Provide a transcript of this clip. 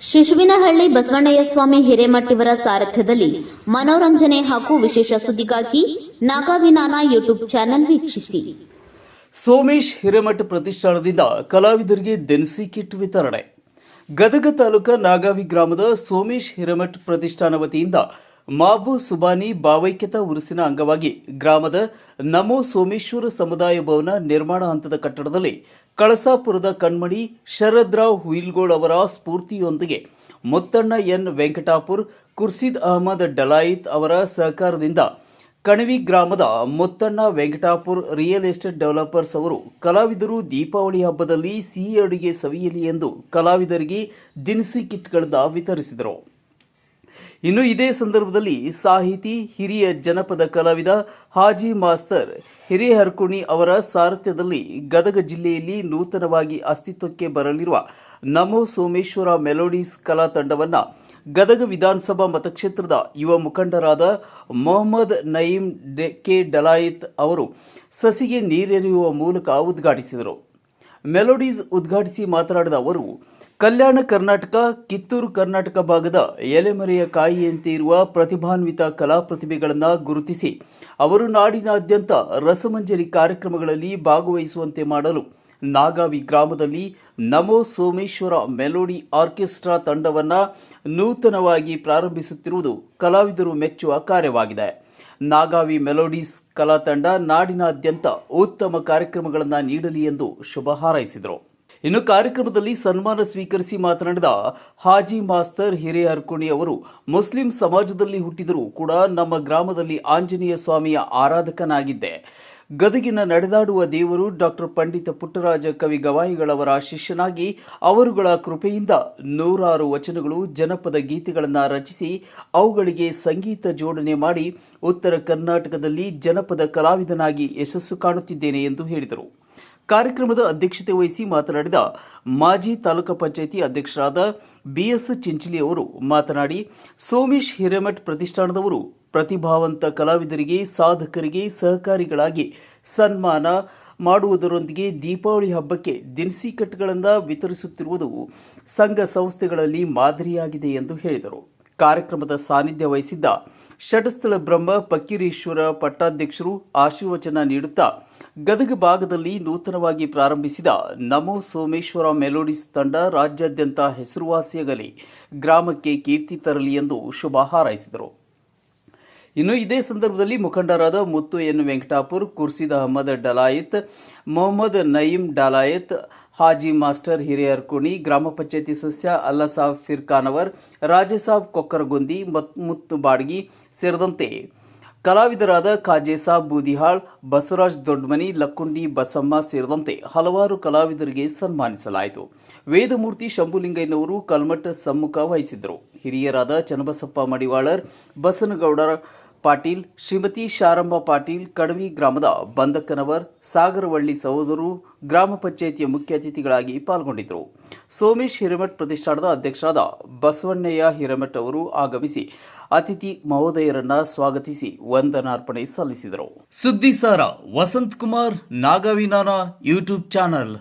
ಶಿಶುವಿನಹಳ್ಳಿ ಬಸವಣ್ಣಯ್ಯ ಸ್ವಾಮಿ ಹಿರೇಮಠಿವರ ಸಾರಥ್ಯದಲ್ಲಿ ಮನೋರಂಜನೆ ಹಾಗೂ ವಿಶೇಷ ಸುದ್ದಿಗಾಗಿ ನಾಗಾವಿನಾನ ಯೂಟ್ಯೂಬ್ ಚಾನೆಲ್ ವೀಕ್ಷಿಸಿ. ಸೋಮೇಶ್ ಹಿರೇಮಠ ಪ್ರತಿಷ್ಠಾನದಿಂದ ಕಲಾವಿದರಿಗೆ ದಿನಸಿ ಕಿಟ್ ವಿತರಣೆ. ಗದಗ ತಾಲೂಕ ನಾಗಾವಿ ಗ್ರಾಮದ ಸೋಮೇಶ್ ಹಿರೇಮಠ್ ಪ್ರತಿಷ್ಠಾನ ವತಿಯಿಂದ ಮಾಬು ಸುಬಾನಿ ಭಾವೈಕ್ಯತ ಉರುಸಿನ ಅಂಗವಾಗಿ ಗ್ರಾಮದ ನಮೋ ಸೋಮೇಶ್ವರ ಸಮುದಾಯ ಭವನ ನಿರ್ಮಾಣ ಹಂತದ ಕಟ್ಟಡದಲ್ಲಿ ಕಳಸಾಪುರದ ಕಣ್ಮಣಿ ಶರದ್ರಾವ್ ಹುಯಿಲ್ಗೋಳ್ ಅವರ ಸ್ಫೂರ್ತಿಯೊಂದಿಗೆ ಮುತ್ತಣ್ಣ ಎನ್ ವೆಂಕಟಾಪುರ್ ಕುರ್ಸಿದ್ ಅಹಮದ್ ಡಲಾಯಿತ್ ಅವರ ಸಹಕಾರದಿಂದ ಕಣವಿ ಗ್ರಾಮದ Muttanna Venkatapur real estate developers ಅವರು ಕಲಾವಿದರು ದೀಪಾವಳಿ ಹಬ್ಬದಲ್ಲಿ ಸಿಹಿ ಅಡುಗೆ ಸವಿಯಲಿ ಎಂದು ಕಲಾವಿದರಿಗೆ ದಿನಸಿ ಕಿಟ್ಗಳನ್ನು ವಿತರಿಸಿದರು. ಇನ್ನು ಇದೇ ಸಂದರ್ಭದಲ್ಲಿ ಸಾಹಿತಿ, ಹಿರಿಯ ಜನಪದ ಕಲಾವಿದ ಹಾಜಿ ಮಾಸ್ತರ್ ಹಿರೇಹರ್ಕುಣಿ ಅವರ ಸಾರಥ್ಯದಲ್ಲಿ ಗದಗ ಜಿಲ್ಲೆಯಲ್ಲಿ ನೂತನವಾಗಿ ಅಸ್ತಿತ್ವಕ್ಕೆ ಬರಲಿರುವ ನಮೋ ಸೋಮೇಶ್ವರ ಮೆಲೋಡೀಸ್ ಕಲಾ ತಂಡವನ್ನು ಗದಗ ವಿಧಾನಸಭಾ ಮತಕ್ಷೇತ್ರದ ಯುವ ಮುಖಂಡರಾದ ಮೊಹಮ್ಮದ್ ನಯೀಂ ಕೆ ಡಲಾಯಿತ್ ಅವರು ಸಸಿಗೆ ನೀರೆರೆಯುವ ಮೂಲಕ ಉದ್ಘಾಟಿಸಿದರು. ಮೆಲೋಡೀಸ್ ಉದ್ಘಾಟಿಸಿ ಮಾತನಾಡಿದ ಅವರು ಕಲ್ಯಾಣ ಕರ್ನಾಟಕ, ಕಿತ್ತೂರು ಕರ್ನಾಟಕ ಭಾಗದ ಎಲೆಮರೆಯ ಕಾಯಿಯಂತೆ ಇರುವ ಪ್ರತಿಭಾನ್ವಿತ ಕಲಾ ಪ್ರತಿಭೆಗಳನ್ನು ಗುರುತಿಸಿ ಅವರು ನಾಡಿನಾದ್ಯಂತ ರಸಮಂಜರಿ ಕಾರ್ಯಕ್ರಮಗಳಲ್ಲಿ ಭಾಗವಹಿಸುವಂತೆ ಮಾಡಲು ನಾಗಾವಿ ಗ್ರಾಮದಲ್ಲಿ ನಮೋ ಸೋಮೇಶ್ವರ ಮೆಲೋಡಿ ಆರ್ಕೆಸ್ಟ್ರಾ ತಂಡವನ್ನು ನೂತನವಾಗಿ ಪ್ರಾರಂಭಿಸುತ್ತಿರುವುದು ಕಲಾವಿದರು ಮೆಚ್ಚುವ ಕಾರ್ಯವಾಗಿದೆ. ನಾಗಾವಿ ಮೆಲೋಡೀಸ್ ಕಲಾ ತಂಡ ನಾಡಿನಾದ್ಯಂತ ಉತ್ತಮ ಕಾರ್ಯಕ್ರಮಗಳನ್ನು ನೀಡಲಿ ಎಂದು ಶುಭ ಹಾರೈಸಿದರು. ಇನ್ನು ಕಾರ್ಯಕ್ರಮದಲ್ಲಿ ಸನ್ಮಾನ ಸ್ವೀಕರಿಸಿ ಮಾತನಾಡಿದ ಹಾಜಿ ಮಾಸ್ತರ್ ಹಿರೇಹರ್ಕುಣಿ ಅವರು, ಮುಸ್ಲಿಂ ಸಮಾಜದಲ್ಲಿ ಹುಟ್ಟಿದರೂ ಕೂಡ ನಮ್ಮ ಗ್ರಾಮದಲ್ಲಿ ಆಂಜನೇಯ ಸ್ವಾಮಿಯ ಆರಾಧಕನಾಗಿದ್ದೆ. ಗದಗಿನ ನಡೆದಾಡುವ ದೇವರು ಡಾಕ್ಟರ್ ಪಂಡಿತ ಪುಟ್ಟರಾಜ ಕವಿ ಗವಾಯಿಗಳವರ ಶಿಷ್ಯನಾಗಿ ಅವರುಗಳ ಕೃಪೆಯಿಂದ ನೂರಾರು ವಚನಗಳು, ಜನಪದ ಗೀತೆಗಳನ್ನು ರಚಿಸಿ ಅವುಗಳಿಗೆ ಸಂಗೀತ ಜೋಡಣೆ ಮಾಡಿ ಉತ್ತರ ಕರ್ನಾಟಕದಲ್ಲಿ ಜನಪದ ಕಲಾವಿದನಾಗಿ ಯಶಸ್ಸು ಕಾಣುತ್ತಿದ್ದೇನೆ ಎಂದು ಹೇಳಿದರು. ಕಾರ್ಯಕ್ರಮದ ಅಧ್ಯಕ್ಷತೆ ವಹಿಸಿ ಮಾತನಾಡಿದ ಮಾಜಿ ತಾಲೂಕು ಪಂಚಾಯಿತಿ ಅಧ್ಯಕ್ಷರಾದ ಬಿಎಸ್ ಚಿಂಚಲಿ ಅವರು ಮಾತನಾಡಿ, ಸೋಮೇಶ್ ಹಿರೇಮಠ್ ಪ್ರತಿಷ್ಠಾನದವರು ಪ್ರತಿಭಾವಂತ ಕಲಾವಿದರಿಗೆ, ಸಾಧಕರಿಗೆ ಸಹಕಾರಿಗಳಾಗಿ ಸನ್ಮಾನ ಮಾಡುವುದರೊಂದಿಗೆ ದೀಪಾವಳಿ ಹಬ್ಬಕ್ಕೆ ದಿನಸಿ ಕಟ್ಗಳನ್ನು ವಿತರಿಸುತ್ತಿರುವುದು ಸಂಘ ಸಂಸ್ಥೆಗಳಲ್ಲಿ ಮಾದರಿಯಾಗಿದೆ ಎಂದು ಹೇಳಿದರು. ಕಾರ್ಯಕ್ರಮದ ಸಾನ್ನಿಧ್ಯ ವಹಿಸಿದ್ದ ಷಟಸ್ಥಳ ಬ್ರಹ್ಮ ಪಕ್ಕಿರೇಶ್ವರ ಪಟ್ಟಾಧ್ಯಕ್ಷರು ಆಶೀರ್ವಚನ ನೀಡುತ್ತಾ ಗದಗ ಭಾಗದಲ್ಲಿ ನೂತನವಾಗಿ ಪ್ರಾರಂಭಿಸಿದ ನಮೋ ಸೋಮೇಶ್ವರ ಮೆಲೋಡಿಸ್ ತಂಡ ರಾಜ್ಯಾದ್ಯಂತ ಹೆಸರುವಾಸಿಯಾಗಲಿ, ಗ್ರಾಮಕ್ಕೆ ಕೀರ್ತಿ ತರಲಿ ಎಂದು ಶುಭ ಹಾರೈಸಿದರು. ಇನ್ನು ಇದೇ ಸಂದರ್ಭದಲ್ಲಿ ಮುಖಂಡರಾದ ಮುತ್ತು ಎನ್ ವೆಂಕಟಾಪುರ್ ಕುರ್ಸಿದ್ ಅಹಮದ್ ಡಲಾಯತ್, ಮೊಹಮ್ಮದ್ ನಯೀಂ ಡಲಾಯತ್ ಹಾಜಿ ಮಾಸ್ಟರ್ ಹಿರಿಯರ್ಕುಣಿ ಗ್ರಾಮ ಪಂಚಾಯತಿ ಸದಸ್ಯ ಅಲ್ಲಸಾಬ್ ಫಿರ್ಖಾನವರ್ ರಾಜಸಾಬ್ ಕೊಕ್ಕರಗುಂದಿ, ಮತ್- ಮುತ್ತು ಬಾಡ್ಗಿ ಸೇರಿದಂತೆ ಕಲಾವಿದರಾದ ಖಾಜೆಸಾಬ್ ಬೂದಿಹಾಳ್, ಬಸವರಾಜ್ ದೊಡ್ಡಮನಿ ಲಕ್ಕುಂಡಿ ಬಸಮ್ಮ ಸೇರಿದಂತೆ ಹಲವಾರು ಕಲಾವಿದರಿಗೆ ಸನ್ಮಾನಿಸಲಾಯಿತು. ವೇದಮೂರ್ತಿ ಶಂಭುಲಿಂಗಯ್ಯನವರು ಕಲ್ಮಠ ಸಮ್ಮುಖ ವಹಿಸಿದ್ದರು. ಹಿರಿಯರಾದ ಚನ್ನಬಸಪ್ಪ ಮಡಿವಾಳರ್, ಬಸನಗೌಡರ ಪಾಟೀಲ್, ಶ್ರೀಮತಿ ಶಾರಂಭ ಪಾಟೀಲ್, ಕಡವಿ ಗ್ರಾಮದ ಬಂದಕ್ಕನವರ್, ಸಾಗರವಳ್ಳಿ ಸಹೋದರು ಗ್ರಾಮ ಪಂಚಾಯಿತಿಯ ಮುಖ್ಯ ಅತಿಥಿಗಳಾಗಿ ಪಾಲ್ಗೊಂಡಿದ್ದರು. ಸೋಮೇಶ್ ಹಿರೇಮಠ್ ಪ್ರತಿಷ್ಠಾನದ ಅಧ್ಯಕ್ಷರಾದ ಬಸವಣ್ಣಯ್ಯ ಹಿರೇಮಠ್ ಅವರು ಆಗಮಿಸಿ ಅತಿಥಿ ಮಹೋದಯರನ್ನ ಸ್ವಾಗತಿಸಿ ವಂದನಾರ್ಪಣೆ ಸಲ್ಲಿಸಿದರು. ಸುದ್ದಿ ಸಾರ ವಸಂತ್ ಕುಮಾರ್, ನಾಗವಿನಾನ ಯೂಟ್ಯೂಬ್ ಚಾನಲ್.